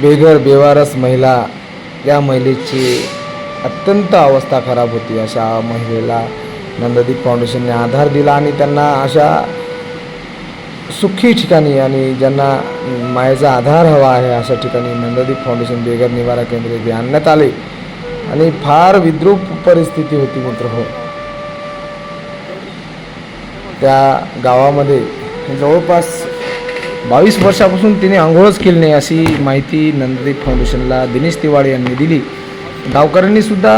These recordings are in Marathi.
बेघर बेवारस महिला या महिलेची अत्यंत अवस्था खराब होती. अशा महिलेला नंददीप फाउंडेशनने आधार दिला आणि त्यांना अशा सुखी ठिकाणी आणि ज्यांना मायेचा आधार हवा आहे अशा ठिकाणी नंददीप फाउंडेशन बेघर निवारा केंद्र इथे आणण्यात आले. आणि फार विद्रूप परिस्थिती होती मित्र हो. त्या गावामध्ये जवळपास बावीस वर्षापासून तिने आंघोळच केली नाही अशी माहिती नंददीप फाउंडेशनला दिनेश तिवाळे यांनी दिली. गावकऱ्यांनी सुद्धा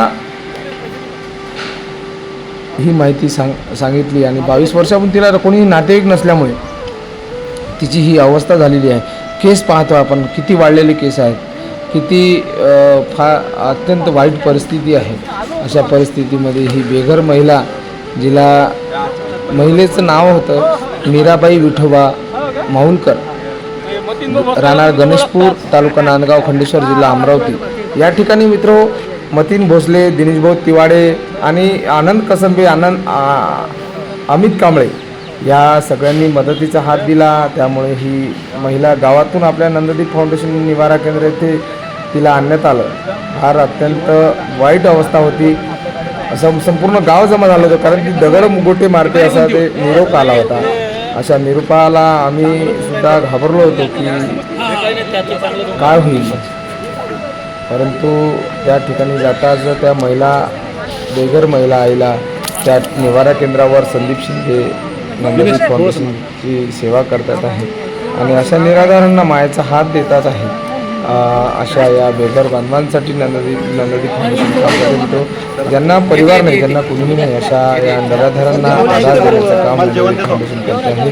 ही माहिती सांग सांगितली आणि बावीस वर्षापासून तिला कोणीही नातेवाईक नसल्यामुळे तिची ही अवस्था झालेली आहे. केस पाहतो आपण किती वाढलेले केस आहेत किती फा अत्यंत वाईट परिस्थिती आहे. अशा परिस्थितीमध्ये ही बेघर महिला जिला महिलेचं नाव होतं मीराबाई विठोबा माहुलकर. राहणार गणेशपूर तालुका नांदगाव खंडेश्वर जिल्हा अमरावती. या ठिकाणी मित्र हो, मतीन भोसले दिनेशभाऊ तिवाडे आणि आनंद कसंबे आनंद आ, अमित कांबळे या सगळ्यांनी मदतीचा हात दिला. त्यामुळे ही महिला गावातून आपल्या नंददीप फाउंडेशन निवारा केंद्र येथे तिला आणण्यात आलं. फार अत्यंत वाईट अवस्था होती. असं संपूर्ण गाव जमा झालं होतं कारण की दगड मुगोटे मारते असा ते निरोप आला होता. अशा निरुपाला आम्ही सुद्धा घाबरलो होतो की काय होईल? परंतु त्या ठिकाणी जाताच त्या महिला बेघर महिला आईला त्या निवारा केंद्रावर संदीप शिंदे नंददीप फाउंडेशनची सेवा करतात आहे आणि अशा निराधारांना मायाचा हात देतात आहे अशा या बेघर बांधवांसाठी नंददीप नंददीप फाउंडेशन काम करत होतो. ज्यांना परिवार नाही ज्यांना कुणीही नाही अशा या निराधारांना आधार देण्याचं काम नंददीप फाउंडेशन करते आहे.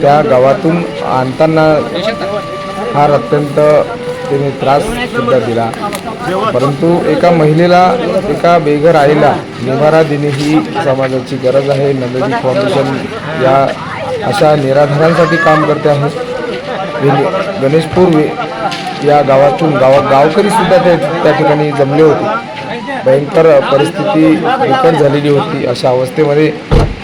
त्या गावातून आणताना फार अत्यंत त्याने त्रास सुद्धा दिला. परंतु एका महिलेला एका बेघर आईला निवारा देणे ही समाजाची गरज आहे. नंदनी फाउंडेशन या अशा निराधारांसाठी काम करते आहे. गणेशपूर या गावातून गावा गावकरी सुद्धा ते त्या ठिकाणी जमले होते. भयंकर परिस्थिती बिकट झालेली होती. अशा अवस्थेमध्ये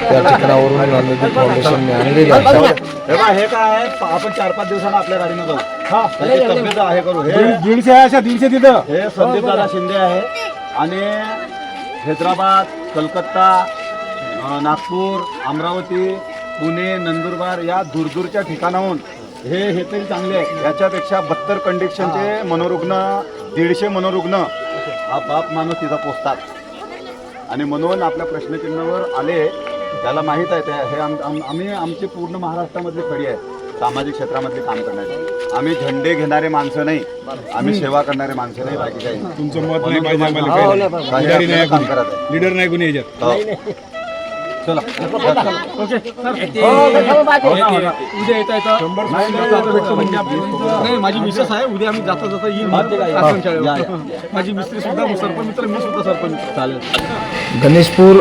त्या ठिकाणावरून नंदनी फाउंडेशनने आणलेले हे हे काय आपण चार पाच दिवसांना आपल्या गाडीनं जाऊ. हा. हे दीडशे आहे अशा दीडशे तिथं. हे संदीप दादा शिंदे आहे. आणि हैदराबाद कलकत्ता नागपूर अमरावती पुणे नंदुरबार या दूरदूरच्या ठिकाणाहून हे हे तरी चांगले आहे याच्यापेक्षा बत्तर कंडिक्शनचे मनोरुग्ण दीडशे मनोरुग्ण हा बाप माणूस तिथं पोचतात आणि म्हणून आपल्या प्रश्नचिन्हावर आले त्याला माहीत आहे ते हे आम आम- आम्ही आमची पूर्ण महाराष्ट्रामधली खडी आहे सामाजिक क्षेत्रामधली काम करण्याची आम्ही झेंडे घेणारे माणसं नाही आम्ही सेवा करणारे माणसं नाही बाकी काही नाही. तुमचं मत नाही पाहिजे आम्हाला हो, काही नाही. काम कोणी. करत आहे. लिडर नाही कोणी याच्यात हो. चला. नाही माझी मिसेस आहे. उद्या आम्ही जाता जाता येईल. माझी मिस्त्री सुद्धा सरपंच मित्र मी सुद्धा सरपंच. चालेल. गणेशपूर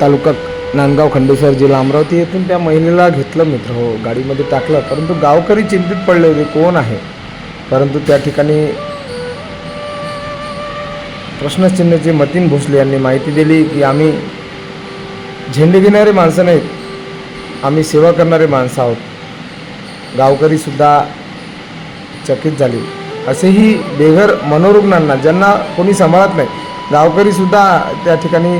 तालुका नांदगाव खंडेश्वर जिल्हा अमरावती येथून त्या महिलेला घेतलं मित्र. हो गाडीमध्ये टाकलं. परंतु गावकरी चिंतित पडले होते. कोण आहे? परंतु त्या ठिकाणी प्रश्नचिन्हाचे मतीन भोसले यांनी माहिती दिली की आम्ही झेंडे घेणारे माणसं नाहीत. आम्ही सेवा करणारे माणसं आहोत. गावकरीसुद्धा चकित झाले. असेही बेघर मनोरुग्णांना ज्यांना कोणी सांभाळत नाही गावकरीसुद्धा त्या ठिकाणी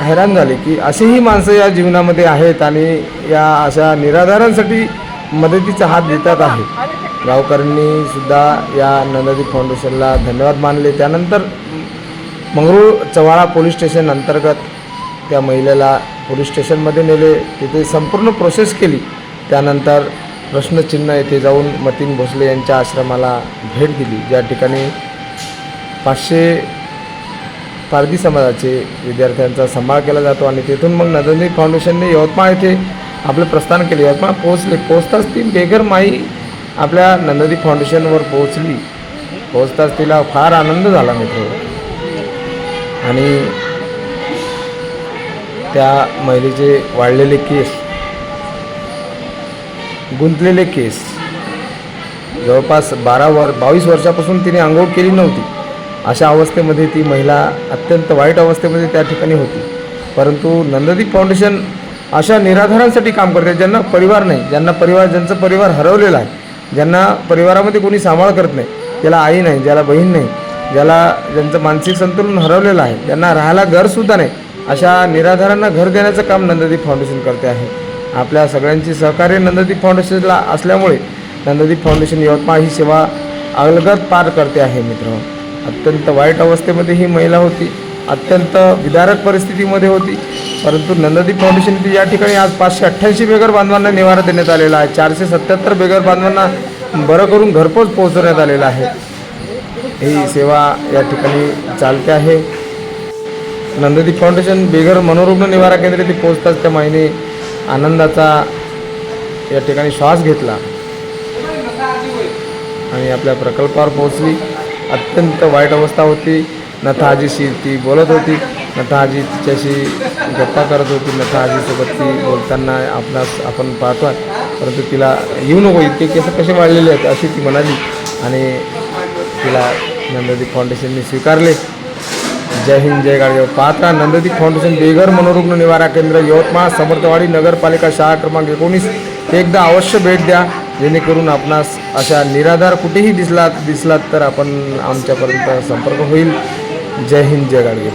हैराण झाले की असेही माणसं या जीवनामध्ये आहेत आणि या अशा निराधारांसाठी मदतीचा हात देतात आहे. गावकऱ्यांनीसुद्धा या नंदादी फाउंडेशनला धन्यवाद मानले. त्यानंतर मंगरूळ चव्हाळा पोलीस स्टेशन अंतर्गत त्या महिलेला पोलीस स्टेशनमध्ये नेले. तिथे संपूर्ण प्रोसेस केली. त्यानंतर प्रश्नचिन्ह येथे जाऊन मतीन भोसले यांच्या आश्रमाला भेट दिली. ज्या ठिकाणी पाचशे पारधी समाजाचे विद्यार्थ्यांचा सांभाळ केला जातो आणि तिथून मग नंदनी फाउंडेशनने यवतमाळ येथे आपलं प्रस्थान केले. यवतमाळ पोहोचले. पोहोचताच ती बेघर माई आपल्या नंदनी फाउंडेशनवर पोहोचली. पोहोचताच तिला फार आनंद झाला मित्र. आणि त्या महिलेचे वाढलेले केस गुंतलेले केस जवळपास बारा वर बावीस वर्षापासून तिने आंघोळ केली नव्हती. अशा अवस्थेमध्ये ती महिला अत्यंत वाईट अवस्थेमध्ये त्या ठिकाणी होती. परंतु नंददीप फाउंडेशन अशा निराधारांसाठी काम करते ज्यांना परिवार नाही ज्यांना परिवार ज्यांचा परिवार हरवलेला आहे ज्यांना परिवारामध्ये कोणी सांभाळ करत नाही ज्याला आई नाही ज्याला बहीण नाही ज्याला ज्यांचं मानसिक संतुलन हरवलेलं आहे ज्यांना राहायला घरसुद्धा नाही अशा निराधारांना घर देण्याचं काम नंददीप फाउंडेशन करते आहे. आपल्या सगळ्यांची सहकार्य नंददीप फाउंडेशनला असल्यामुळे नंददीप फाउंडेशन यवतमाळ ही सेवा अलगद पार करते आहे मित्र. अत्यंत वाईट अवस्थेमध्ये ही महिला होती. अत्यंत विदारक परिस्थितीमध्ये होती. परंतु नंददीप फाउंडेशन या ठिकाणी आज पाचशे अठ्ठ्याऐंशी बेगर बांधवांना निवारा देण्यात आलेला आहे. चारशे सत्याहत्तर बेगर बांधवांना बरं करून घरपोच पोहोचवण्यात आलेलं आहे. ही सेवा या ठिकाणी चालते आहे. नंददीप फाउंडेशन बेघर मनोरुग्ण निवारा केंद्र ती पोहोचताच त्या माईने आनंदाचा या ठिकाणी श्वास घेतला. आणि आपल्या प्रकल्पावर पोहोचली. अत्यंत वाईट अवस्था होती. नथाजीशी ती बोलत होती. नथाजी तिच्याशी गप्पा करत होती. नथाजीसोबत ती बोलताना आपणास आपण पाहतो परंतु तिला येऊ नको इतके केस कसे वाढलेले आहेत अशी ती म्हणाली. आणि तिला नंददीप फाउंडेशनने स्वीकारले. जय हिंद जय गाडगे पाहता नंददी नंददीप फाउंडेशन बेघर मनोरुग्ण निवारा केंद्र यवतमाळ समर्थवाडी नगरपालिका शाळा क्रमांक एकोणीस. एकदा अवश्य भेट द्या जेणेकरून आपणास अशा निराधार कुठेही दिसलात दिसलात तर आपण आमच्यापर्यंत संपर्क होईल. जय हिंद जय गाडगे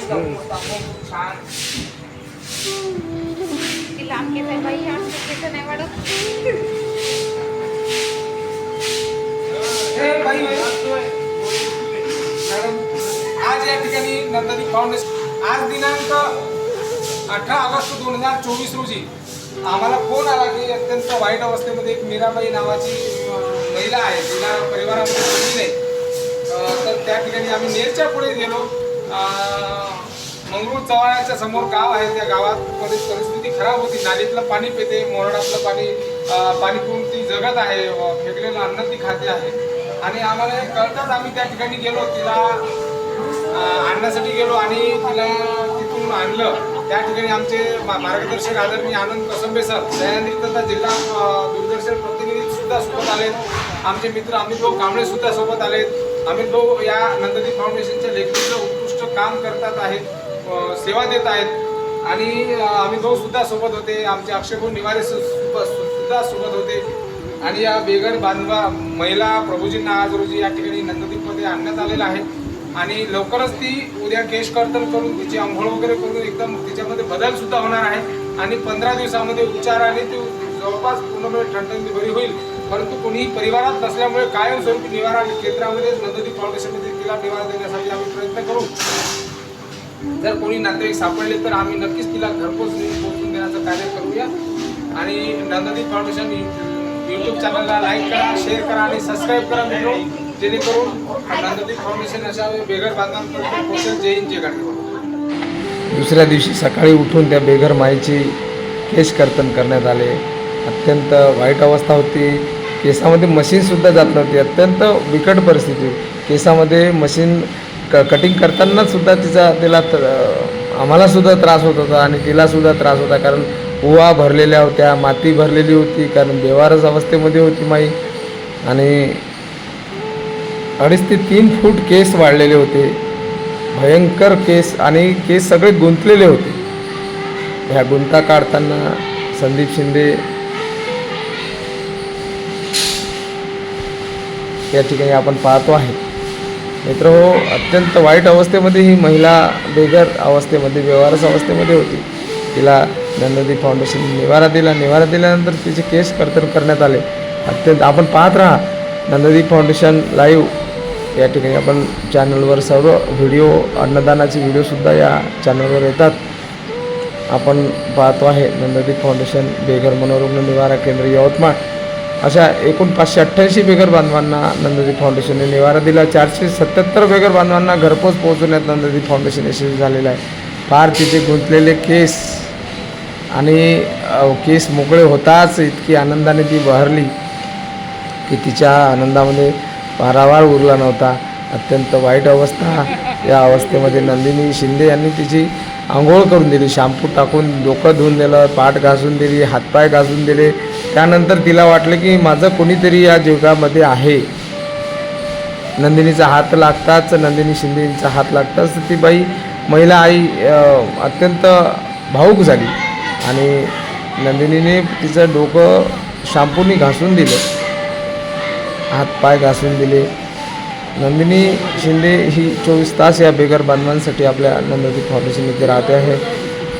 हा. छान. ती लांब केस आहे बाई आमचं केस नाही वाढत. हे मॅडम, आज या ठिकाणी नंददीप फाउंडेशन आज दिनांक अठरा ऑगस्ट दोन हजार चोवीस रोजी आम्हाला फोन आला की अत्यंत वाईट अवस्थेमध्ये एक मीराबाई नावाची महिला आहे. तिला परिवारामध्ये नाही. तर त्या ठिकाणी आम्ही नेरच्या पुढे गेलो. मंगरूळ चव्हाळ्याच्या समोर गाव आहे त्या गावात. परिस्थिती खराब होती. नालीतलं पाणी पिते मोरडातलं पाणी पाणी पिऊन ती जगत आहे. फेकलेलं अन्न ती खाते आहे. आणि आम्हाला हे कळताच आम्ही त्या ठिकाणी गेलो. तिला आणण्यासाठी गेलो आणि तिला तिथून आणलं. त्या ठिकाणी आमचे मार्गदर्शक आदरणीय आनंद कसंबे सर त्यानिमित्त जिल्हा दूरदर्शन प्रतिनिधी सुद्धा सोबत आलेत. आमचे मित्र अमित भाऊ कांबळे सुद्धा सोबत आलेत. अमित भाऊ या नंददीप फाउंडेशनच्या लेखणीचं काम करतात आहेत सेवा देत आहेत. आणि आम्ही अमित भाऊ सुद्धा सोबत होते. आमचे अक्षय निवारे सुद्धा सोबत होते. आणि या बेघर बांधवा महिला प्रभूजींना आज रोजी या ठिकाणी नंददीपमध्ये आणण्यात आलेलं आहे. आणि लवकरच ती उद्या केश कर्तन करून तिची आंघोळ वगैरे करून एकदम तिच्यामध्ये बदल सुद्धा होणार आहे. आणि पंधरा दिवसामध्ये उपचाराने ती जवळपास पूर्णपणे ठणठणीत बरी होईल. परंतु कोणीही परिवारात नसल्यामुळे कायमस्वरूपी निवारा क्षेत्रामध्ये नंददीप फाउंडेशनमध्ये तिला निवारा देण्यासाठी आम्ही प्रयत्न करू. जर कोणी नातेवाईक सापडले तर आम्ही नक्कीच तिला घरपोच पोहोचून देण्याचं कार्य करूया. आणि नंददीप फाउंडेशन यूट्यूब चॅनलला लाईक करा शेअर करा आणि सबस्क्राईब करा मित्रो जेणेकरून नंददीप फाउंडेशन अशा बेघर बांधकाम पोहोचेल. जय हिंद जय दुसऱ्या दिवशी सकाळी उठून त्या बेघर माईची केश कर्तन करण्यात आले. अत्यंत वाईट अवस्था होती. केसामध्ये मशीनसुद्धा जात नव्हती. अत्यंत बिकट परिस्थिती केसामध्ये मशीन क कटिंग करताना सुद्धा तिचा तिला त्र आम्हालासुद्धा त्रास होत होता आणि तिलासुद्धा त्रास होता. कारण उवा भरलेल्या होत्या माती भरलेली होती कारण बेवारस अवस्थेमध्ये होती माई. आणि अडीच ते तीन फूट केस वाढलेले होते. भयंकर केस आणि केस सगळे गुंतलेले होते. ह्या गुंता काढताना संदीप शिंदे या ठिकाणी आपण पाहतो आहे. मित्र हो अत्यंत वाईट अवस्थेमध्ये ही महिला बेघर अवस्थेमध्ये व्यवहारस अवस्थेमध्ये होती. तिला नंददी फाउंडेशन निवारा दिला. निवारा दिल्यानंतर तिचे केस कर्तन करण्यात आले. अत्यंत आपण पाहत राहा नंददीप फाउंडेशन लाईव्ह. या ठिकाणी आपण चॅनलवर सर्व व्हिडिओ अन्नदानाचे व्हिडिओसुद्धा या चॅनलवर येतात. आपण पाहतो आहे नंददीप फाउंडेशन बेघर मनोरुग्ण निवारा केंद्र यवतमाळ. अशा एकूण पाचशे अठ्ठ्याऐंशी बेघर बांधवांना नंददीप फाउंडेशनने निवारा दिला. चारशे सत्याहत्तर बेघर बांधवांना घरपोच पोहोचवण्यात नंददीप फाउंडेशन यशस्वी झालेलं आहे. फार तिथे गुंतलेले केस आणि केस मोकळे होताच इतकी आनंदाने ती बहरली की तिच्या आनंदामध्ये पारावार उरला नव्हता. अत्यंत वाईट अवस्था या अवस्थेमध्ये नंदिनी शिंदे यांनी तिची आंघोळ करून दिली. शॅम्पू टाकून डोकं धुवून दिलं पाठ घासून दिली हातपाय घासून दिले. त्यानंतर तिला वाटलं की माझं कोणीतरी या जगामध्ये आहे. नंदिनीचा हात लागताच नंदिनी शिंदेचा हात लागताच ती बाई महिला आई अत्यंत भाऊक झाली. आणि नंदिनीने तिचं डोकं शॅम्पूनी घासून दिलं. हातपाय घासून दिले. नंदिनी शिंदे ही चोवीस तास या बेघर बांधवांसाठी आपल्या नंदिनी फाउंडेशन इथे राहते आहे.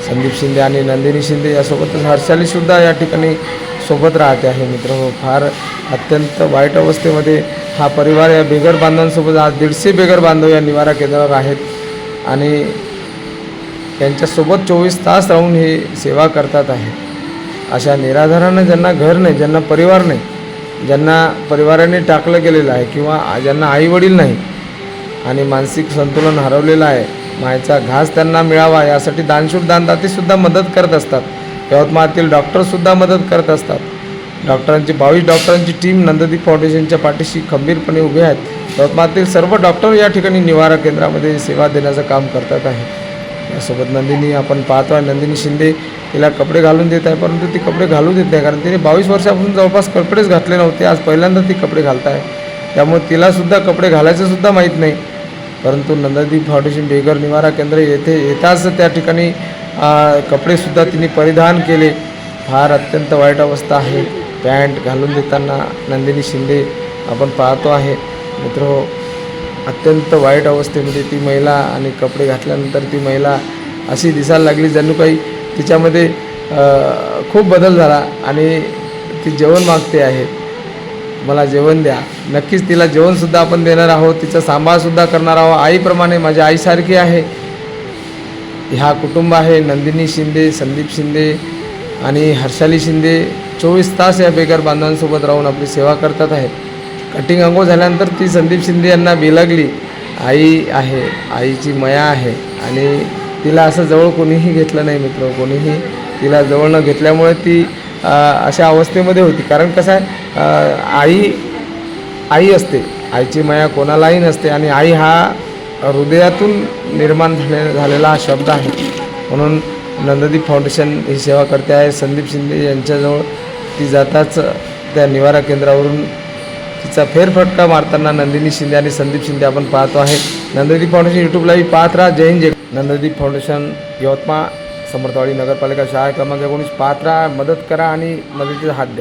संदीप शिंदे आणि नंदिनी शिंदे यासोबतच हर्षालीसुद्धा या ठिकाणी सोबत राहते आहे मित्र. हो, फार अत्यंत वाईट अवस्थेमध्ये हा परिवार या बेघर बांधवांसोबत आज दीडशे बेघर बांधव या निवारा केंद्रावर आहेत. आणि त्यांच्यासोबत चोवीस तास राहून हे सेवा करतात आहे अशा निराधारानं ज्यांना घर नाही ज्यांना परिवार नाही ज्यांना परिवाराने टाकलं गेलेलं आहे किंवा ज्यांना आईवडील नाही आणि मानसिक संतुलन हरवलेलं आहे मायचा घास त्यांना मिळावा यासाठी दानशूर दानदातेसुद्धा मदत करत असतात. यवतमाळातील डॉक्टरसुद्धा मदत करत असतात. डॉक्टरांची बावीस डॉक्टरांची टीम नंददीप फाउंडेशनच्या पाठीशी खंबीरपणे उभे आहेत. यवतमाळातील सर्व डॉक्टर या ठिकाणी निवारा केंद्रामध्ये सेवा देण्याचं काम करतात आहे. यासोबत नंदिनी आपण पाहतो आहे नंदिनी शिंदे तिला कपडे घालून देत आहे परंतु ती कपडे घालू देत नाही कारण तिने बावीस वर्षापासून जवळपास कपडेच घातले नव्हते आज पहिल्यांदा ती कपडे घालत आहे. त्यामुळे तिलासुद्धा कपडे घालायचंसुद्धा माहीत नाही. परंतु नंदादीप फाउंडेशन बेघर निवारा केंद्र येथे येताच त्या ठिकाणी कपडेसुद्धा तिने परिधान केले. फार अत्यंत वाईट अवस्था आहे. पॅन्ट घालून देताना नंदिनी शिंदे आपण पाहतो आहे. मित्र हो, अत्यंत वाईट अवस्थेमध्ये ती महिला आणि कपडे घातल्यानंतर ती महिला अशी दिसायला लागली जणू काही तिच्यामध्ये खूप बदल झाला आणि ती जेवण मागते आहे. मला जेवण द्या. नक्कीच तिला जेवणसुद्धा आपण देणार आहोत. तिचा सांभाळसुद्धा करणार आहोत. आईप्रमाणे माझ्या आईसारखी आहे. ह्या कुटुंब आहे. नंदिनी शिंदे संदीप शिंदे आणि हर्षाली शिंदे. चोवीस तास या बेकार बांधवांसोबत राहून आपली सेवा करतात आहे कटिंग अंगो झाल्यानंतर ती संदीप शिंदे यांना बिलगली. आई आहे. आईची मया आहे. आणि तिला असं जवळ कोणीही घेतलं नाही मित्र. कोणीही तिला जवळ न घेतल्यामुळे ती अशा अवस्थेमध्ये होती. कारण कसं आहे आई आई असते. आईची माया कोणालाही नसते. आणि आई हा हृदयातून निर्माण झाले झालेला हा शब्द आहे. म्हणून नंददीप फाउंडेशन ही सेवा करते आहे. संदीप शिंदे यांच्याजवळ ती जाताच त्या निवारा केंद्रावरून तिचा फेरफटका मारताना नंदिनी शिंदे आणि संदीप शिंदे आपण पाहतो आहे. नंददीप फाउंडेशन यूट्यूबलाही पाहत राहा. जय हिंद जय नंददीप फाउंडेशन यवतमाळ समर्थवाडी नगरपालिका शाळा क्रमांक एकोणीस. पाहत राहा. मदत करा आणि मदतीचा हात द्या.